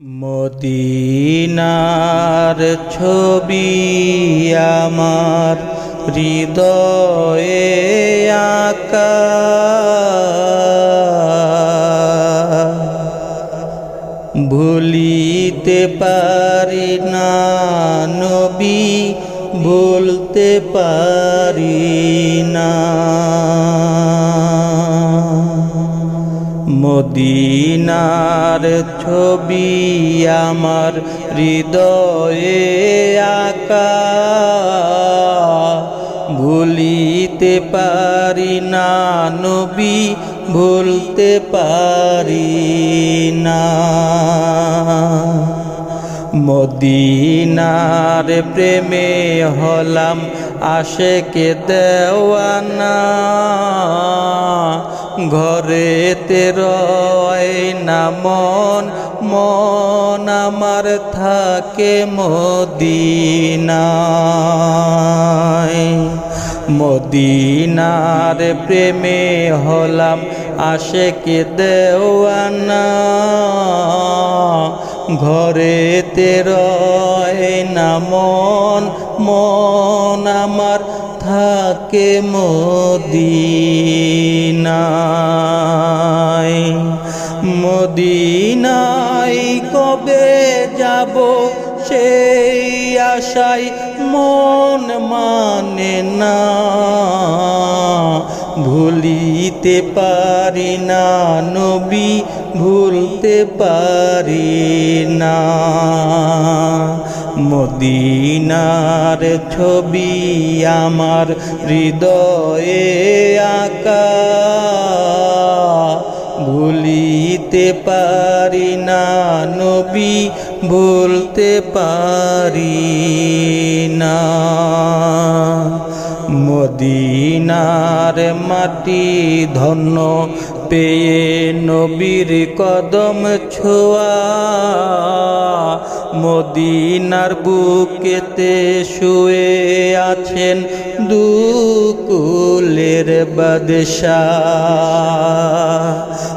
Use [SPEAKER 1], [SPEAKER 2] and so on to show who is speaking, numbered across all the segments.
[SPEAKER 1] মদিনার ছবি আমার হৃদয়ে আঁকা। ভুলিতে পারি না নবী বলতে পারি না। মদিনার ছবি আমার হৃদয়ে আকা। ভুলিতে পারি না, নবী, ভুলতে পারি না। মদিনার প্রেমে হলাম আশেকে দেওয়ানা। ঘরেতে তেরয় নামন মন আমার থাকে মদিনায়। মদিনার প্রেমে হলাম আশেকে দেওয়ানা। ঘরেতে রয় না মন আমার থাকে মদিনায়। মদিনায় কবে যাব সেই আশায় মন মানে না। ভুলিতে পারি না, নবী ভুলতে পারি না। মদিনার ছবি আমার হৃদয়ে আঁকা। ভুলিতে পারি না, নবী ভুলতে পারি না। মদিনার মাটি ধন্য পেয়ে নবীর কদম ছোয়া। মদিনার বুকেতে শুয়ে আছেন দুকুলের বাদশাহ।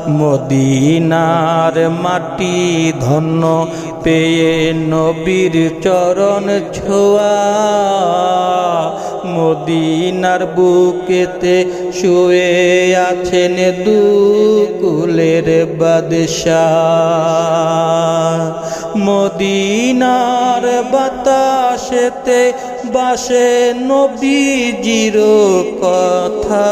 [SPEAKER 1] মদিনার মাটি ধন্য পেয়ে নবীর চরণ ছোয়া। মদিনার বুকেতে শুয়ে আছেন দুকুলের বাদশাহ। মদিনার বাতাসেতে বাসে নবীজির কথা।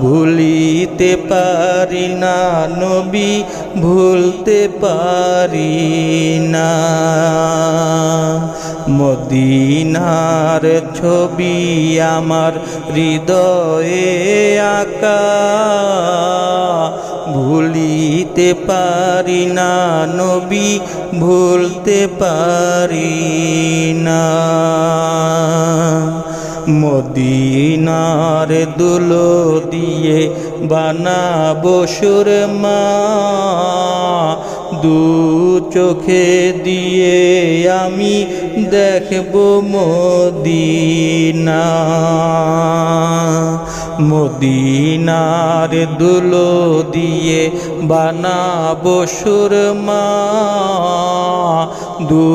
[SPEAKER 1] ভুলিতে পারি না নবী, ভুলতে পারি না। মদিনার ছবি আমার হৃদয়ে আকা। ভুলিতে পারি না নবী ভুলতে পারি না। মদিনার দুলো দিয়ে বানাবো সুরমা। দু চোখে দিয়ে আমি দেখব মদিনা। মদিনার দুলো দিয়ে বানাবো সুরমা। দু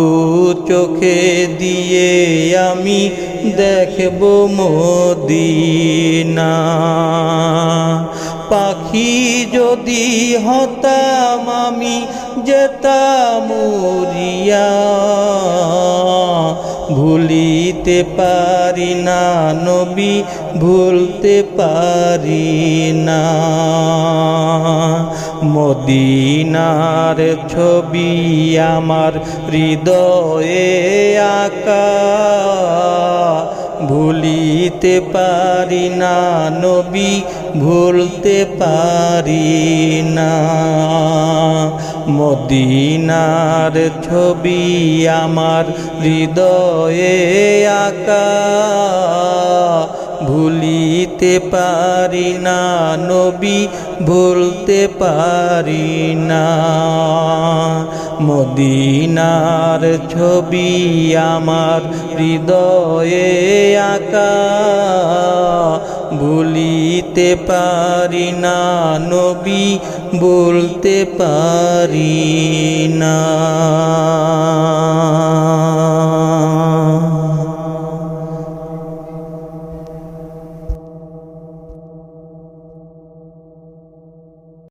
[SPEAKER 1] চোখে দিয়ে আমি দেখব মদিনা। পাখি যদি হতাম আমি যেতাম ভুলিতে পারি না নবী, ভুলতে পারি না। মদিনার ছবি আমার হৃদয়ে আঁকা। ভুলিতে পারি না নবী, ভুলতে পারি না। মদিনার ছবি আমার হৃদয়ে আঁকা। ভুলিতে পারি না, নবী ভুলতে পারি না। মদিনার ছবি আমার হৃদয়ে আঁকা। ভুলিতে পারি না, নবী বলতে পারি না।